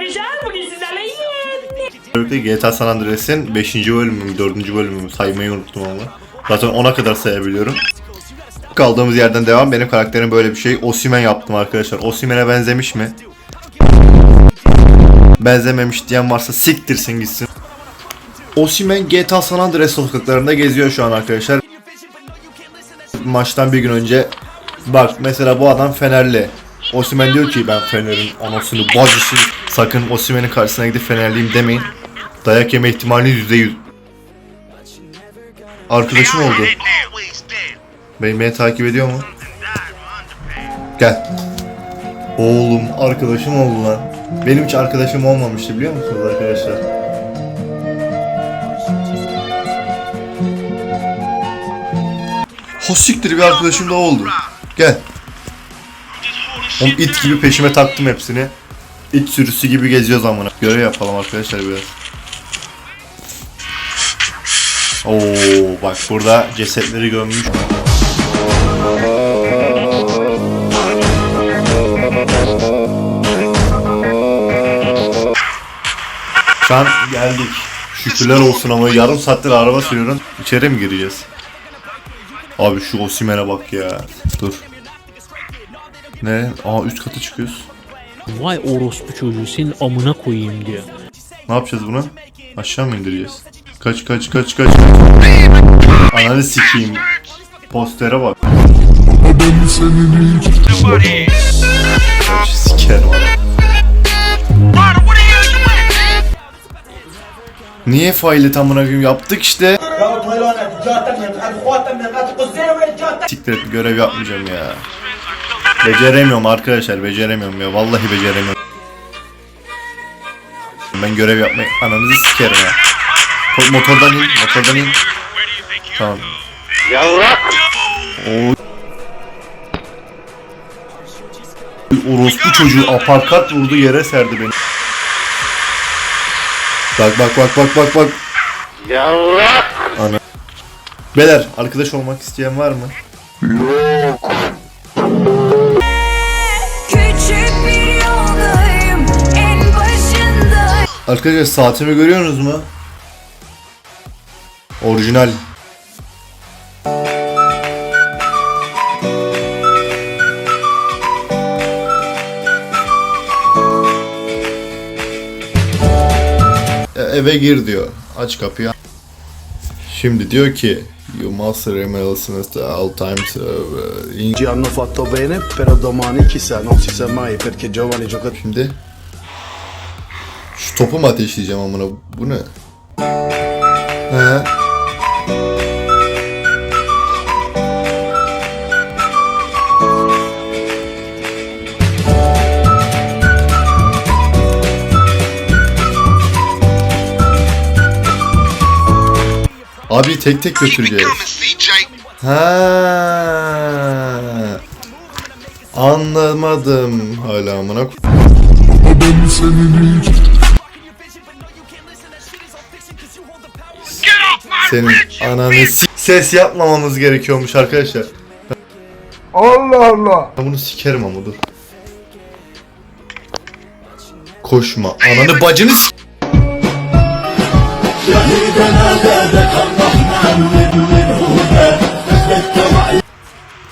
Güzel bugün sizlerle. Özellikle GTA San Andreas'in 5. bölümü mü 4. bölümü mü saymayı unuttum ama. Zaten 10'a kadar sayabiliyorum. Kaldığımız yerden devam. Benim karakterim böyle bir şey. Osimen yaptım arkadaşlar. Osimen'e benzemiş mi? Benzememiş diyen varsa siktirsin gitsin. Osimen GTA San Andreas sokaklarında geziyor şu an arkadaşlar. Maçtan bir gün önce bak mesela bu adam Fenerli. Osimen diyor ki ben Fener'in anasını bacısını sakın Osimen'in karşısına gidip Fenerliyim demeyin. Dayak yeme ihtimaliniz %100. Arkadaşım oldu. Beni, beni takip ediyor mu? Gel. Oğlum arkadaşım oldu lan. Benim hiç arkadaşım olmamıştı biliyor musunuz arkadaşlar? Hosiktir bir arkadaşım da oldu. Gel. Oğlum it gibi peşime taktım hepsini. İt sürüsü gibi geziyoruz amına. Görev yapalım arkadaşlar biraz. Oo bak burada cesetleri gömmüş. Şu an geldik. Şükürler olsun ama yarım saattir araba sürüyorum. İçeri mi gireceğiz? Abi şu Osimen'e bak ya. Dur. Ne? Aa üst kata çıkıyoruz. Vay orospu çocuğu senin amına koyayım diyor. Ne yapacağız bunu? Aşağı mı indireceğiz? Kaç kaç kaç kaç. Ananı sikeyim. Postere bak. Kaç sikerim adam. Niye faile tamına koyayım yaptık işte. Siktir et görev yapmayacağım ya. Beceremiyorum arkadaşlar beceremiyorum ya vallahi beceremiyorum. Ben görev yapmayı ananızı sikerim ya. Motordan in, motordan in. Tamam. Oo. Orospu çocuğu aparkat vurdu yere serdi beni. Bak bak bak bak bak bak. Ana. Beyler arkadaş olmak isteyen var mı? Küçük Arkadaşlar saatimi görüyorsunuz mu? Orijinal. E- eve gir diyor. Aç kapıyı. Şimdi diyor ki You must remain at all times uh, in Ci hanno fatto bene, però domani chissà, non si sa mai perché giovani giocatori. Şimdi topu mu ateşleyeceğim amına bu ne? He. Abi tek tek götüreceğiz. Ha. Anlamadım hala amına. ko- Senin ananı s- ses yapmamamız gerekiyormuş arkadaşlar. Allah Allah. Ben bunu sikerim ama dur. Koşma. Ananı bacını s-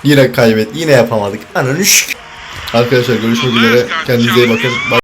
Yine kaybet. Yine yapamadık. Ananı ş- Arkadaşlar görüşmek üzere. Kendinize iyi bakın. Bye.